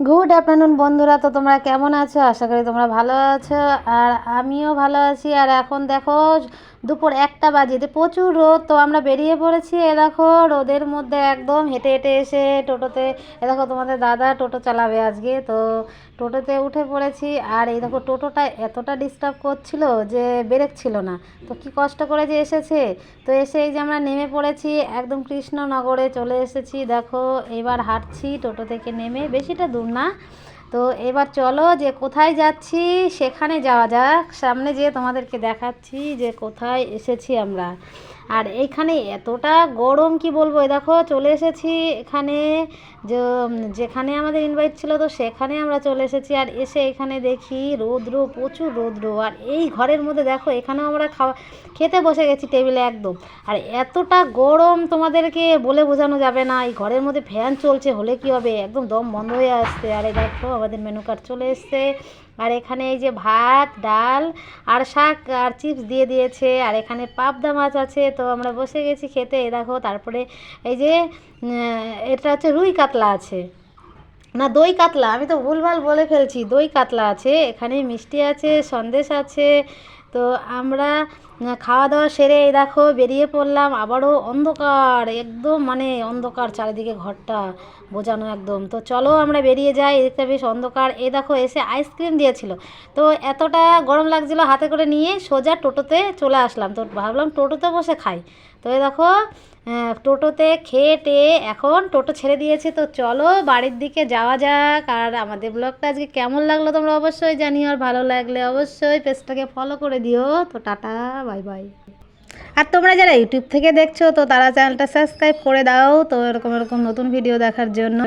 Good afternoon বন্ধুরা। তো তোমরা কেমন আছো? আশা করি তোমরা ভালো আছো। আর আমিও ভালো আছি। আর এখন দেখো দুপুর একটা বাজে প্রচুর রোদ, তো আমরা বেরিয়ে পড়েছি। এ দেখো, রোদের মধ্যে একদম হেঁটে হেঁটে এসে টোটোতে, এ দেখো তোমাদের দাদা টোটো চালাবে আজকে, তো টোটোতে উঠে পড়েছি। আর এই দেখো টোটোটা এতটা ডিস্টার্ব করছিল যে ব্রেক ছিল না। তো কি কষ্ট করে যে এসেছে? তো এসে এই যে আমরা নেমে পড়েছি, একদম কৃষ্ণনগরে চলে এসেছি। দেখো, এবার হাঁটছি টোটো থেকে নেমে, বেশিটা দূর না। তো এবার চলো যে কোথায় যাচ্ছি, সেখানে যাওয়া যাক। সামনে যেয়ে তোমাদেরকে দেখাচ্ছি যে কোথায় এসেছি আমরা। আর এইখানে এতটা গরম কি বলব? দেখো, চলে এসেছি এখানে। যেখানে আমাদের ইনভাইট ছিল তো সেখানে আমরা চলে এসেছি। আর এসে এখানে দেখি রৌদ্র, প্রচুর রৌদ্র। আর এই ঘরের মধ্যে দেখো, এখানেও আমরা খাওয়া, খেতে বসে গেছি টেবিলে একদম। আর এতটা গরম তোমাদেরকে বলে বোঝানো যাবে না। এই ঘরের মধ্যে ফ্যান চলছে, হলে কি হবে? একদম দম বন্ধ হয়ে আসছে। আর এই দেখো, আমাদের মেনু কার্ড চলে এসছে। আর এখানে এই যে ভাত, ডাল, আর শাক, আর চিপস দিয়ে দিয়েছে। আর এখানে পাবদা মাছ আছে তো আমরা বসে গেছি খেতে, দেখো তারপরে এই যে এটা হচ্ছে রুই কাতলা আছে। না, দই কাতলা, আমি তো ভুলভাল বলে ফেলছি, দই কাতলা আছে এখানে মিষ্টি আছে, সন্দেশ আছে তো আমরা খাওয়া দাওয়া সেরে এই দেখো বেরিয়ে পড়লাম আবারও অন্ধকার, একদম মানে অন্ধকার চারিদিকে ঘরটা বোঝানো একদম। তো চলো আমরা বেরিয়ে যাই এদিকটা বেশ অন্ধকার। এই দেখো এসে আইসক্রিম দিয়েছিল। তো এতটা গরম লাগছিল হাতে করে নিয়ে সোজা টোটোতে চলে আসলাম। তো ভাবলাম টোটোতে বসে খাই। তো এই দেখো টোটোতে খেয়ে এখন টোটো ছেড়ে দিয়েছে। তো চলো বাড়ির দিকে যাওয়া যাক। আর আমাদের ব্লগটা আজকে কেমন লাগল তোমরা অবশ্যই জানিও। আর ভালো লাগলে অবশ্যই পেজটাকে ফলো করে দিও। তো টাটা বাই বাই আর তোমরা যারা ইউটিউব থেকে দেখছ, তো তারা চ্যানেলটা সাবস্ক্রাইব করে দাও। তো এরকম এরকম নতুন ভিডিও দেখার জন্য।